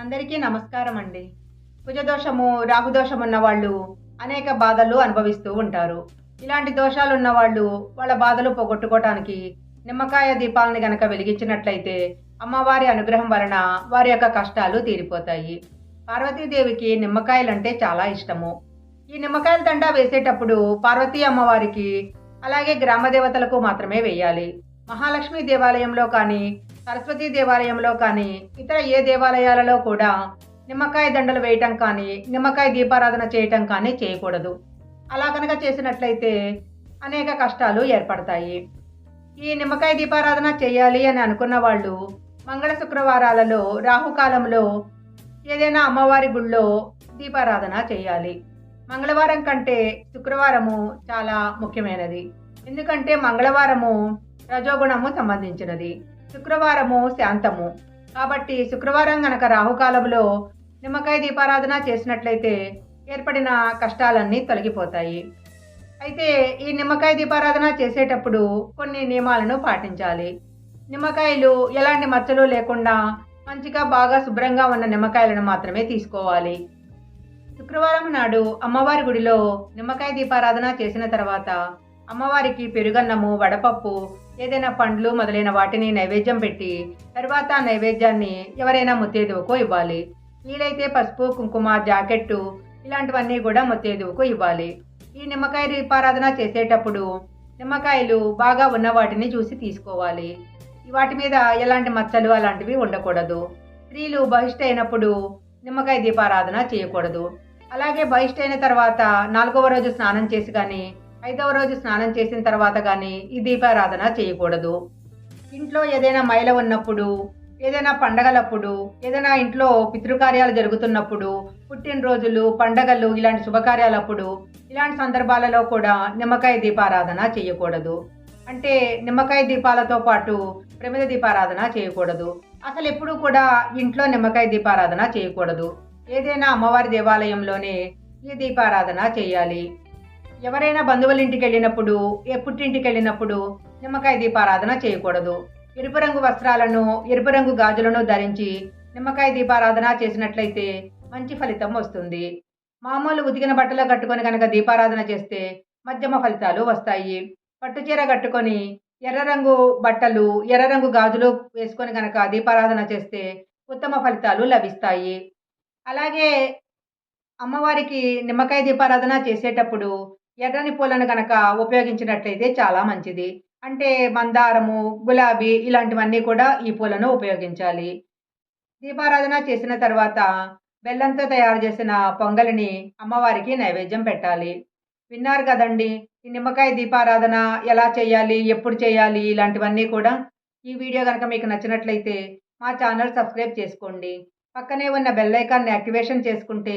అందరికీ నమస్కారం అండి. కుజదోషము రాహుదోషం ఉన్న వాళ్ళు అనేక బాధలు అనుభవిస్తూ ఉంటారు. ఇలాంటి దోషాలు ఉన్న వాళ్ళు వాళ్ళ బాధలు పోగొట్టుకోవటానికి నిమ్మకాయ దీపాలని గనక వెలిగించినట్లయితే అమ్మవారి అనుగ్రహం వలన వారి యొక్క కష్టాలు తీరిపోతాయి. పార్వతీదేవికి నిమ్మకాయలంటే చాలా ఇష్టము. ఈ నిమ్మకాయల తండా వేసేటప్పుడు పార్వతీ అమ్మవారికి అలాగే గ్రామ దేవతలకు మాత్రమే వేయాలి. మహాలక్ష్మి దేవాలయంలో కానీ సరస్వతి దేవాలయంలో కానీ ఇతర ఏ దేవాలయాలలో కూడా నిమ్మకాయ దండలు వేయటం కానీ నిమ్మకాయ దీపారాధన చేయటం కానీ చేయకూడదు. అలా కనుక చేసినట్లయితే అనేక కష్టాలు ఏర్పడతాయి. ఈ నిమ్మకాయ దీపారాధన చేయాలి అని అనుకున్న వాళ్ళు మంగళ శుక్రవారాలలో రాహుకాలంలో ఏదైనా అమ్మవారి గుళ్ళో దీపారాధన చేయాలి. మంగళవారం కంటే శుక్రవారము చాలా ముఖ్యమైనది. ఎందుకంటే మంగళవారము రజోగుణము సంబంధించినది. శుక్రవారము శాంతము. కాబట్టి శుక్రవారం గనక రాహుకాలంలో నిమ్మకాయ దీపారాధన చేసినట్లయితే ఏర్పడిన కష్టాలన్నీ తొలగిపోతాయి. అయితే ఈ నిమ్మకాయ దీపారాధన చేసేటప్పుడు కొన్ని నియమాలను పాటించాలి. నిమ్మకాయలు ఎలాంటి మచ్చలు లేకుండా మంచిగా బాగా శుభ్రంగా ఉన్న నిమ్మకాయలను మాత్రమే తీసుకోవాలి. శుక్రవారం నాడు అమ్మవారి గుడిలో నిమ్మకాయ దీపారాధన చేసిన తర్వాత అమ్మవారికి పెరుగన్నము వడపప్పు ఏదైనా పండ్లు మొదలైన వాటిని నైవేద్యం పెట్టి తర్వాత ఆ నైవేద్యాన్ని ఎవరైనా ముత్తేదువుకో ఇవ్వాలి. వీలైతే పసుపు కుంకుమ జాకెట్టు ఇలాంటివన్నీ కూడా ముత్తేదువుకు ఇవ్వాలి. ఈ నిమ్మకాయ దీపారాధన చేసేటప్పుడు నిమ్మకాయలు బాగా ఉన్న వాటిని చూసి తీసుకోవాలి. వాటి మీద ఎలాంటి మచ్చలు అలాంటివి ఉండకూడదు. స్త్రీలు బహిష్ట అయినప్పుడు నిమ్మకాయ దీపారాధన చేయకూడదు. అలాగే బహిష్ట అయిన తర్వాత నాలుగవ రోజు స్నానం చేసి కానీ ఐదవ రోజు స్నానం చేసిన తర్వాత కానీ ఈ దీపారాధన చేయకూడదు. ఇంట్లో ఏదైనా మైల ఉన్నప్పుడు ఏదైనా పండగలప్పుడు ఏదైనా ఇంట్లో పితృకార్యాలు జరుగుతున్నప్పుడు పుట్టినరోజులు పండగలు ఇలాంటి శుభకార్యాలప్పుడు ఇలాంటి సందర్భాలలో కూడా నిమ్మకాయ దీపారాధన చేయకూడదు. అంటే నిమ్మకాయ దీపాలతో పాటు ప్రమిద దీపారాధన చేయకూడదు. అసలు ఎప్పుడూ కూడా ఇంట్లో నిమ్మకాయ దీపారాధన చేయకూడదు. ఏదైనా అమ్మవారి దేవాలయంలోనే ఈ దీపారాధన చేయాలి. ఎవరైనా బంధువుల ఇంటికి వెళ్ళినప్పుడు ఏ పుట్టింటికి వెళ్ళినప్పుడు నిమ్మకాయ దీపారాధన చేయకూడదు. ఎరుపు రంగు వస్త్రాలను ఎరుపు రంగు గాజులను ధరించి నిమ్మకాయ దీపారాధన చేసినట్లయితే మంచి ఫలితం వస్తుంది. మామూలు ఉతికిన బట్టలు కట్టుకొని కనుక దీపారాధన చేస్తే మధ్యమ ఫలితాలు వస్తాయి. పట్టుచీర కట్టుకొని ఎర్ర రంగు బట్టలు ఎర్ర రంగు గాజులు వేసుకొని కనుక దీపారాధన చేస్తే ఉత్తమ ఫలితాలు లభిస్తాయి. అలాగే అమ్మవారికి నిమ్మకాయ దీపారాధన చేసేటప్పుడు ఎర్రని పూలను కనుక ఉపయోగించినట్లయితే చాలా మంచిది. అంటే మందారము గులాబీ ఇలాంటివన్నీ కూడా ఈ పూలను ఉపయోగించాలి. దీపారాధన చేసిన తర్వాత బెల్లంతో తయారు చేసిన పొంగలిని అమ్మవారికి నైవేద్యం పెట్టాలి. విన్నారు కదండి ఈ నిమ్మకాయ దీపారాధన ఎలా చేయాలి ఎప్పుడు చేయాలి ఇలాంటివన్నీ కూడా ఈ వీడియో కనుక మీకు నచ్చినట్లయితే మా ఛానల్ సబ్స్క్రైబ్ చేసుకోండి. పక్కనే ఉన్న బెల్ ఐకాన్ని యాక్టివేషన్ చేసుకుంటే